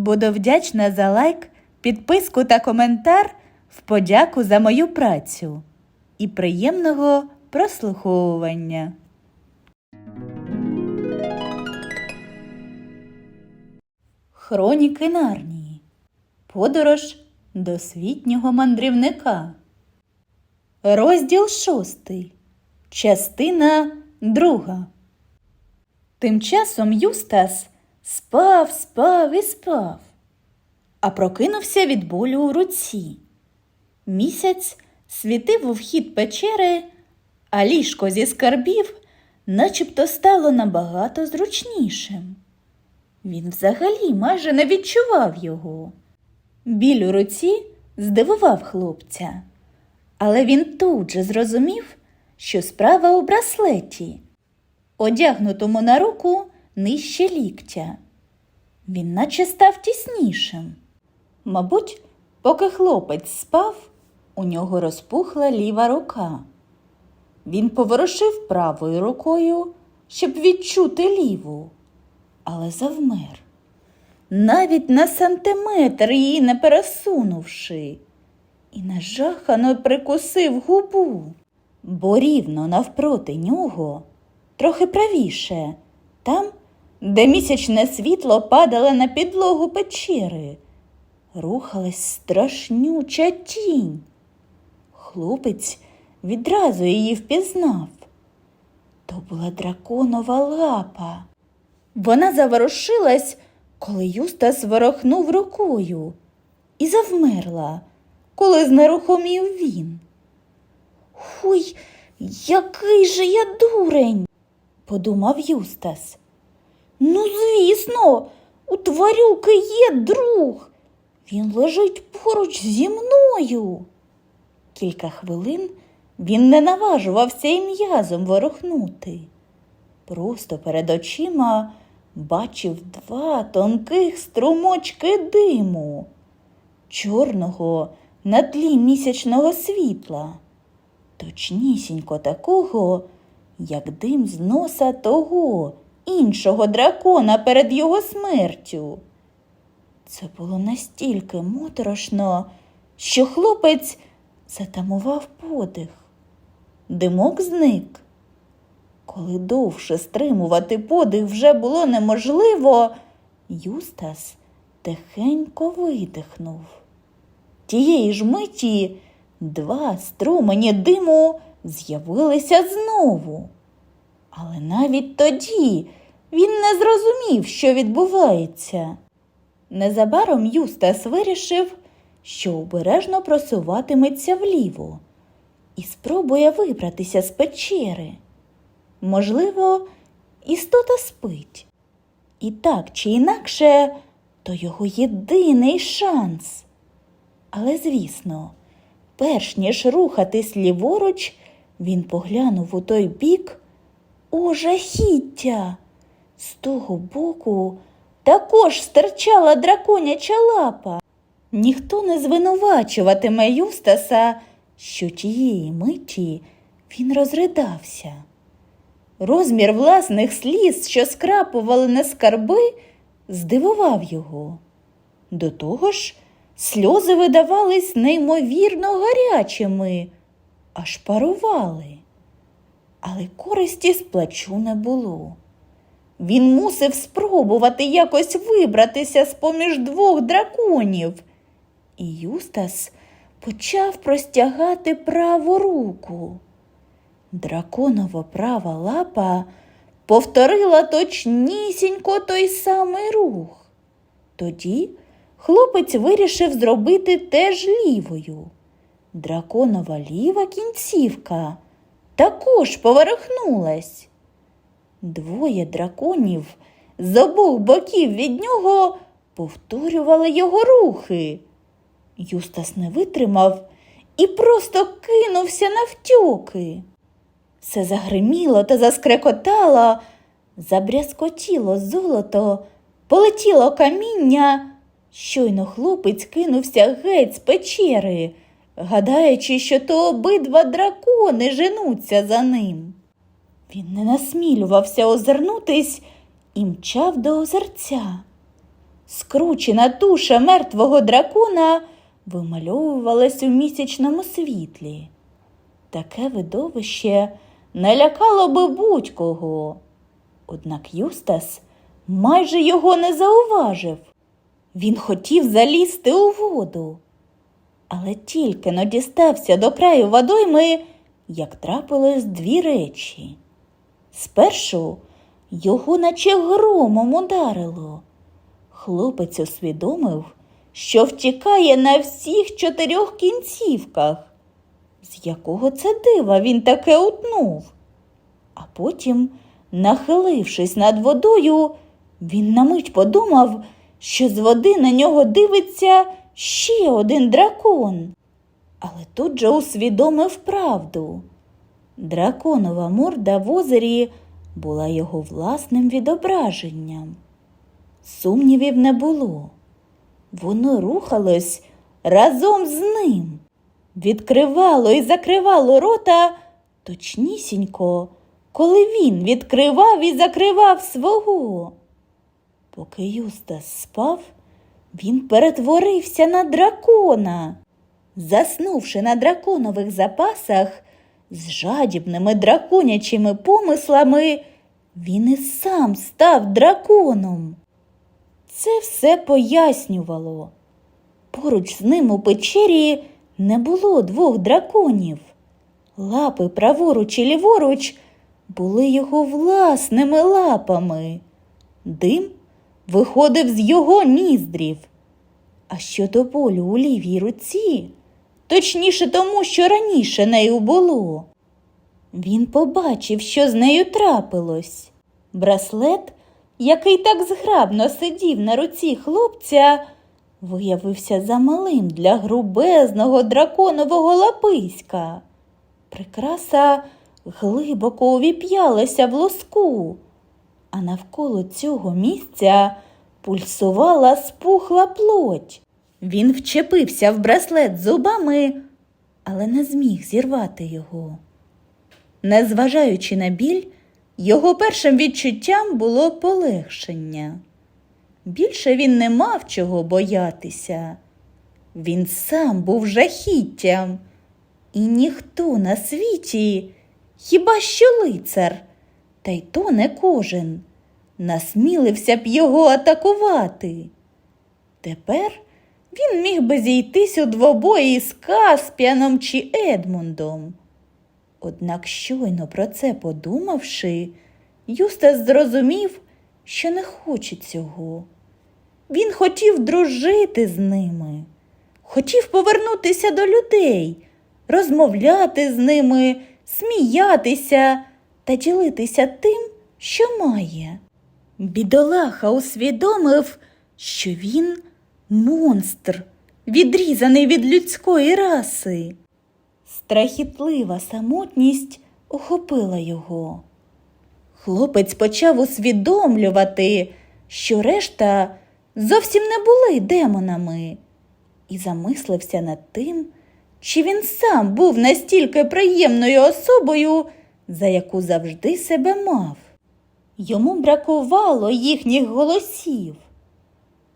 Буду вдячна за лайк, підписку та коментар в подяку за мою працю і приємного прослуховування. Хроніки Нарнії. Подорож досвітнього мандрівника. Розділ шостий. Частина друга. Тим часом Юстас спав, спав і спав, а прокинувся від болю у руці. Місяць світив у вхід печери, а ліжко зі скарбів начебто стало набагато зручнішим. Він взагалі майже не відчував його. Біль у руці здивував хлопця, але він тут же зрозумів, що справа у браслеті, одягнутому на руку нижче ліктя. Він наче став тіснішим. Мабуть, поки хлопець спав, у нього розпухла ліва рука. Він поворушив правою рукою, щоб відчути ліву, але завмер, навіть на сантиметр її не пересунувши, і нажахано прикусив губу, бо рівно навпроти нього, трохи правіше, там, де місячне світло падало на підлогу печери, рухалась страшнюча тінь. Хлопець відразу її впізнав. То була драконова лапа. Вона заворушилась, коли Юстас ворохнув рукою, і завмерла, коли знерухомів він. Хуй, який же я дурень, подумав Юстас. Ну, звісно, у тварюки є друг. Він лежить поруч зі мною. Кілька хвилин він не наважувався і м'язом ворухнути. Просто перед очима бачив два тонких струмочки диму, чорного на тлі місячного світла, точнісінько такого, як дим з носа того іншого дракона перед його смертю. Це було настільки моторошно, що хлопець затамував подих. Димок зник. Коли довше стримувати подих вже було неможливо, Юстас тихенько видихнув. Тієї ж миті два струмені диму з'явилися знову. Але навіть тоді він не зрозумів, що відбувається. Незабаром Юстас вирішив, що обережно просуватиметься вліво і спробує вибратися з печери. Можливо, істота спить. І так чи інакше, то його єдиний шанс. Але, звісно, перш ніж рухатись ліворуч, він поглянув у той бік. О, жахіття! З того боку також стирчала драконяча лапа. Ніхто не звинувачуватиме Юстаса, що тієї миті він розридався. Розмір власних сліз, що скрапували на скарби, здивував його. До того ж, сльози видавались неймовірно гарячими, аж парували. Але користі з плачу не було. Він мусив спробувати якось вибратися з поміж двох драконів. І Юстас почав простягати праву руку. Драконова права лапа повторила точнісінько той самий рух. Тоді хлопець вирішив зробити теж лівою. Драконова ліва кінцівка також поворухнулась. Двоє драконів з обох боків від нього повторювали його рухи. Юстас не витримав і просто кинувся навтьоки. Все загриміло та заскрекотало, забрязкотіло золото, полетіло каміння. Щойно хлопець кинувся геть з печери, гадаючи, що то обидва дракони женуться за ним. Він не насмілювався озирнутись і мчав до озерця. Скручена туша мертвого дракона вимальовувалась у місячному світлі. Таке видовище налякало би будь-кого. Однак Юстас майже його не зауважив. Він хотів залізти у воду, але тільки но дістався до краю водойми, як трапилось дві речі. Спершу його наче громом ударило. Хлопець усвідомив, що втікає на всіх чотирьох кінцівках. З якого це дива він таке утнув? А потім, нахилившись над водою, він на мить подумав, що з води на нього дивиться ще один дракон. Але тут же усвідомив правду. Драконова морда в озері була його власним відображенням. Сумнівів не було. Воно рухалось разом з ним, відкривало і закривало рота точнісінько, коли він відкривав і закривав свого. Поки Юстас спав, він перетворився на дракона. Заснувши на драконових запасах, з жадібними драконячими помислами, він і сам став драконом. Це все пояснювало. Поруч з ним у печері не було двох драконів. Лапи праворуч і ліворуч були його власними лапами. Дим виходив з його ніздрів. А щодо болю у лівій руці, точніше тому, що раніше нею було. Він побачив, що з нею трапилось. Браслет, який так зграбно сидів на руці хлопця, виявився замалим для грубезного драконового лаписька. Прикраса глибоко увіп'ялася в лоску, а навколо цього місця пульсувала спухла плоть. Він вчепився в браслет зубами, але не зміг зірвати його. Незважаючи на біль, його першим відчуттям було полегшення. Більше він не мав чого боятися. Він сам був жахіттям, і ніхто на світі, хіба що лицар, та й то не кожен, насмілився б його атакувати. Тепер він міг би зійтись у двобої з Каспіаном чи Едмундом. Однак щойно про це подумавши, Юстас зрозумів, що не хоче цього. Він хотів дружити з ними, хотів повернутися до людей, розмовляти з ними, сміятися та ділитися тим, що має. Бідолаха усвідомив, що він монстр, відрізаний від людської раси. Страхітлива самотність охопила його. Хлопець почав усвідомлювати, що решта зовсім не були демонами, і замислився над тим, чи він сам був настільки приємною особою, за яку завжди себе мав. Йому бракувало їхніх голосів.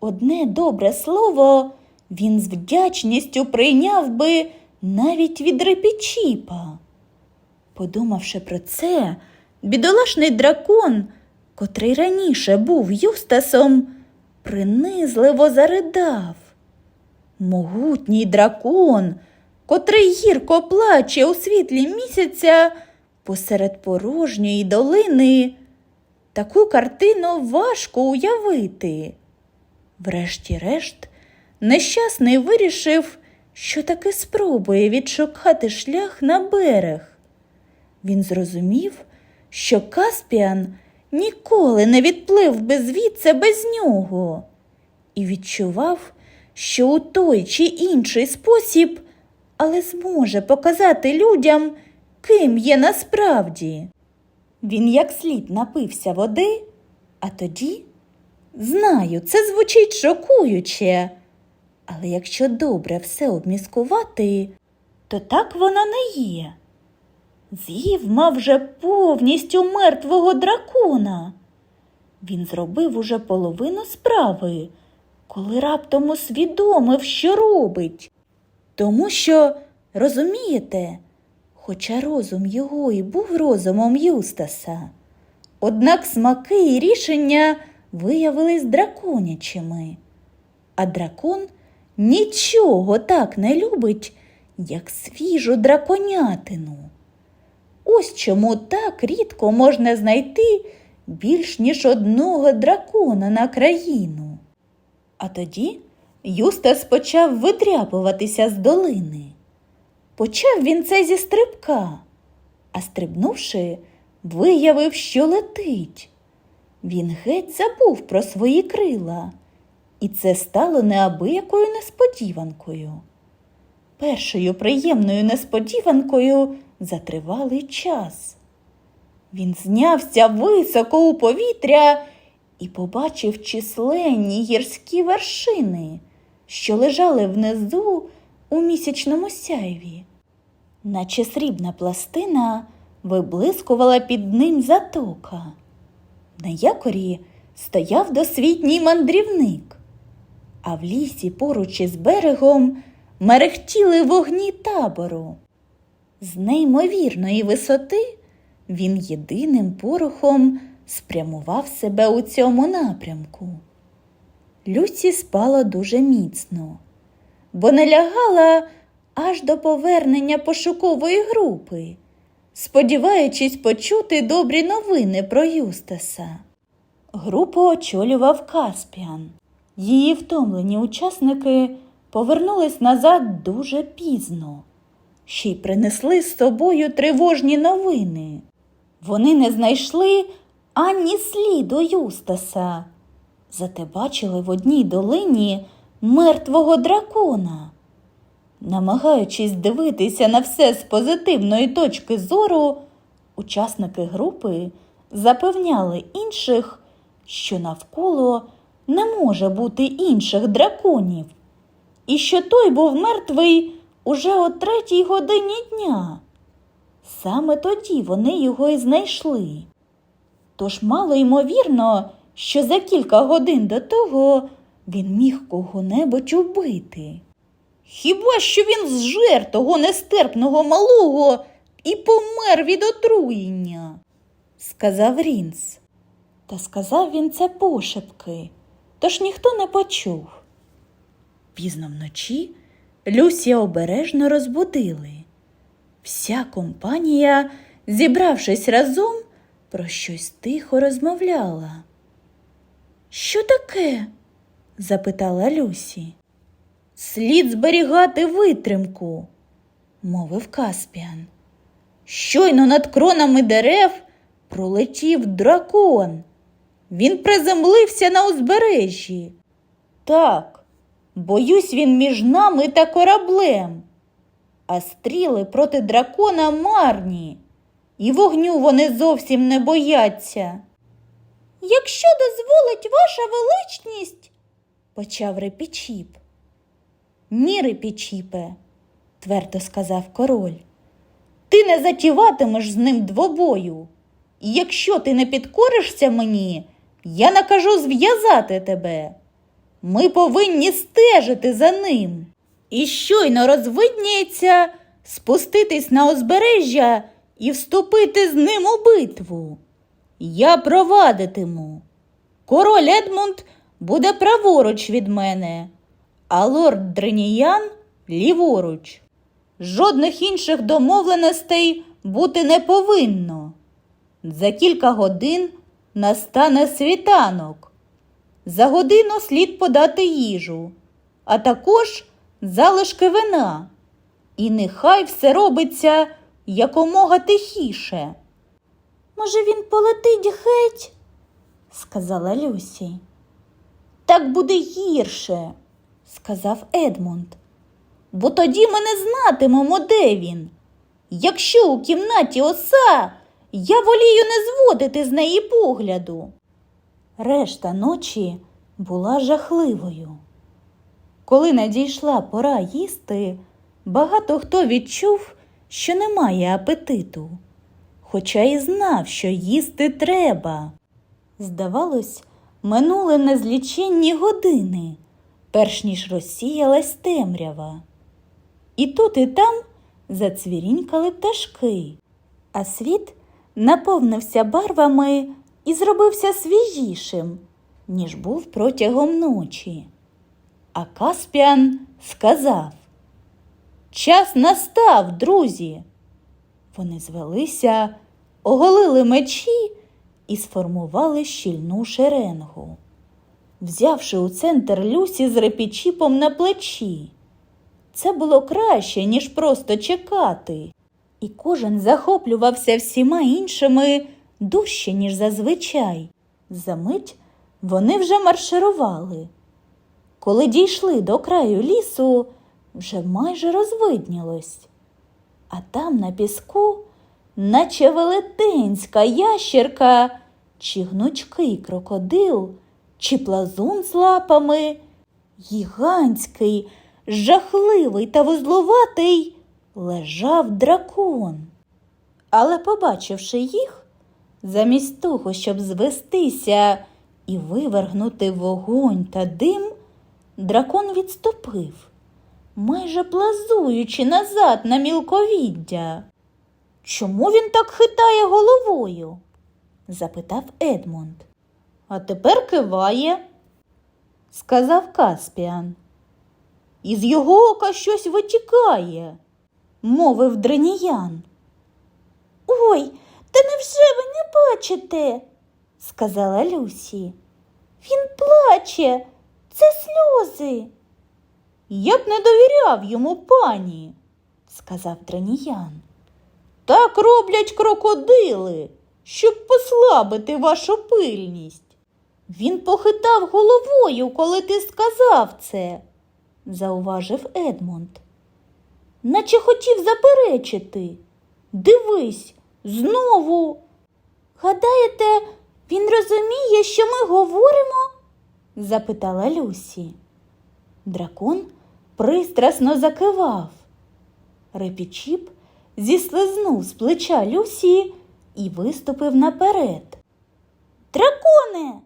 Одне добре слово він з вдячністю прийняв би навіть від репічіпа. Подумавши про це, бідолашний дракон, котрий раніше був Юстасом, принизливо заридав. Могутній дракон, котрий гірко плаче у світлі місяця посеред порожньої долини. Таку картину важко уявити. Врешті-решт, нещасний вирішив, що таки спробує відшукати шлях на берег. Він зрозумів, що Каспіан ніколи не відплив би звідси без нього, і відчував, що у той чи інший спосіб, але зможе показати людям, ким є насправді. Він як слід напився води, а тоді, знаю, це звучить шокуюче, але якщо добре все обміскувати, то так воно не є. З'їв мав вже повністю мертвого дракона. Він зробив уже половину справи, коли раптом усвідомив, що робить. Тому що, розумієте, хоча розум його і був розумом Юстаса, однак смаки і рішення виявились драконячими, а дракон нічого так не любить, як свіжу драконятину. Ось чому так рідко можна знайти більш ніж одного дракона на країну. А тоді Юстас почав видряпуватися з долини. Почав він це зі стрибка, а стрибнувши, виявив, що летить. Він геть забув про свої крила, і це стало неабиякою несподіванкою. Першою приємною несподіванкою за тривалий час. Він знявся високо у повітря і побачив численні гірські вершини, що лежали внизу у місячному сяйві. Наче срібна пластина виблискувала під ним затока. На якорі стояв досвітній мандрівник, а в лісі поруч із берегом мерехтіли вогні табору. З неймовірної висоти він єдиним порохом спрямував себе у цьому напрямку. Люсі спала дуже міцно, бо не лягала аж до повернення пошукової групи, сподіваючись почути добрі новини про Юстаса. Групу очолював Каспіан. Її втомлені учасники повернулись назад дуже пізно, ще й принесли з собою тривожні новини. Вони не знайшли ані сліду Юстаса, зате бачили в одній долині мертвого дракона. Намагаючись дивитися на все з позитивної точки зору, учасники групи запевняли інших, що навколо не може бути інших драконів, і що той був мертвий уже о третій годині дня. Саме тоді вони його і знайшли. Тож мало ймовірно, що за кілька годин до того він міг кого-небудь убити. Хіба що він зжер того нестерпного малого і помер від отруєння, сказав Рінс. Та сказав він це пошепки, тож ніхто не почув. Пізно вночі Люсія обережно розбудили. Вся компанія, зібравшись разом, про щось тихо розмовляла. Що таке? запитала Люсі. Слід зберігати витримку, мовив Каспіан. Щойно над кронами дерев пролетів дракон. Він приземлився на узбережжі. Так, боюсь, він між нами та кораблем. А стріли проти дракона марні, і вогню вони зовсім не бояться. Якщо дозволить ваша величність, почав репічіп. Ні, репічіпе, твердо сказав король. Ти не затіватимеш з ним двобою. І якщо ти не підкоришся мені, я накажу зв'язати тебе. Ми повинні стежити за ним. І щойно розвидніється спуститись на узбережжя і вступити з ним у битву. Я провадитиму. Король Едмунд буде праворуч від мене, а лорд Дреніян ліворуч. Жодних інших домовленостей бути не повинно. За кілька годин настане світанок. За годину слід подати їжу, а також залишки вина. І нехай все робиться якомога тихіше. Може, він полетить геть? сказала Люсі. Так буде гірше, сказав Едмунд. Бо тоді ми не знатимемо, де він. Якщо у кімнаті оса, я волію не зводити з неї погляду. Решта ночі була жахливою. Коли надійшла пора їсти, багато хто відчув, що немає апетиту, хоча й знав, що їсти треба. Здавалось, минули незліченні години, перш ніж розсіялась темрява. І тут і там зацвірінькали пташки, а світ наповнився барвами і зробився свіжішим, ніж був протягом ночі. А Каспіан сказав Час настав, друзі. Вони звелися, оголили мечі і сформували щільну шеренгу, взявши у центр Люсі з репічіпом на плечі. Це було краще, ніж просто чекати, і кожен захоплювався всіма іншими дужче, ніж зазвичай. Замить вони вже марширували. Коли дійшли до краю лісу, вже майже розвиднілось. А там на піску, наче велетенська ящерка, чи гнучкий крокодил, чи плазун з лапами, гігантський, жахливий та вузлуватий, лежав дракон. Але, побачивши їх, замість того, щоб звестися і вивергнути вогонь та дим, дракон відступив, майже плазуючи назад на мілковіддя. Чому він так хитає головою? запитав Едмунд. А тепер киває, сказав Каспіан. Із його ока щось витікає, мовив Дреніян. Ой, та невже ви не бачите? сказала Люсі. Він плаче, це сльози. Я б не довіряв йому пані, сказав Дреніян. Так роблять крокодили, щоб послабити вашу пильність. Він похитав головою, коли ти сказав це, зауважив Едмунд. Наче хотів заперечити. Дивись, знову. Гадаєте, він розуміє, що ми говоримо? запитала Люсі. Дракон пристрасно закивав. Репічіп зіслизнув з плеча Люсі і виступив наперед. Драконе,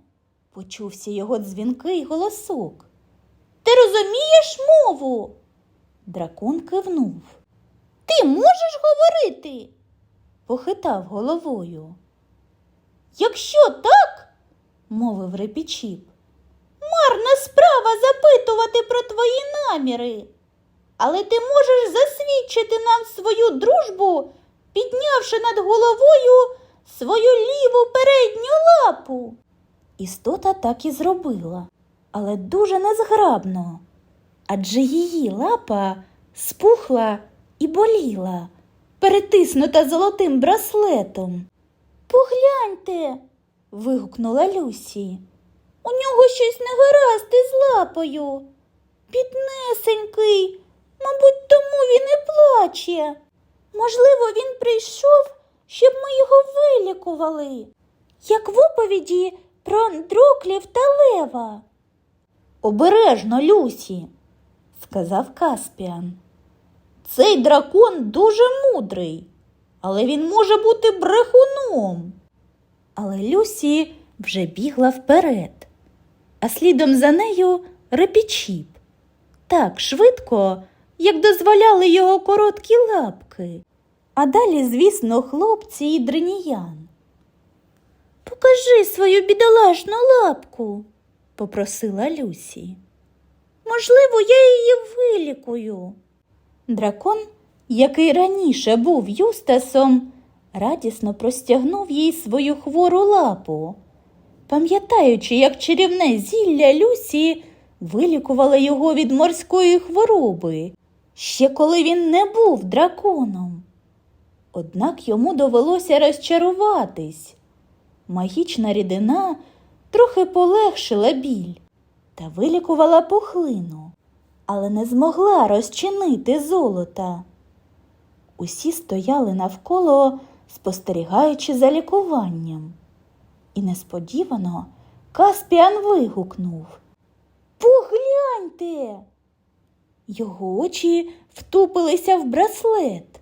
почувся його дзвінкий голосок. Ти розумієш мову? Дракон кивнув. Ти можеш говорити? похитав головою. Якщо так, мовив репічіп, марна справа запитувати про твої наміри. Але ти можеш засвідчити нам свою дружбу, піднявши над головою свою ліву передню лапу. Істота так і зробила, але дуже незграбно, адже її лапа спухла і боліла, перетиснута золотим браслетом. Погляньте. вигукнула Люсі. У нього щось негаразд із лапою. Піднесенький, мабуть, тому він і плаче. Можливо, він прийшов, щоб ми його вилікували, як в оповіді про Андроклів та Лева. Обережно, Люсі, сказав Каспіан. Цей дракон дуже мудрий, але він може бути брехуном. Але Люсі вже бігла вперед, а слідом за нею репічіп. Так швидко, як дозволяли його короткі лапки. А далі, звісно, хлопці і дриніян. Покажи свою бідолашну лапку, попросила Люсі. Можливо, я її вилікую. Дракон, який раніше був Юстасом, радісно простягнув їй свою хвору лапу, пам'ятаючи, як чарівне зілля Люсі вилікувало його від морської хвороби, ще коли він не був драконом. Однак йому довелося розчаруватись. Магічна рідина трохи полегшила біль та вилікувала пухлину, але не змогла розчинити золота. Усі стояли навколо, спостерігаючи за лікуванням. І несподівано Каспіан вигукнув Погляньте. Його очі втупилися в браслет.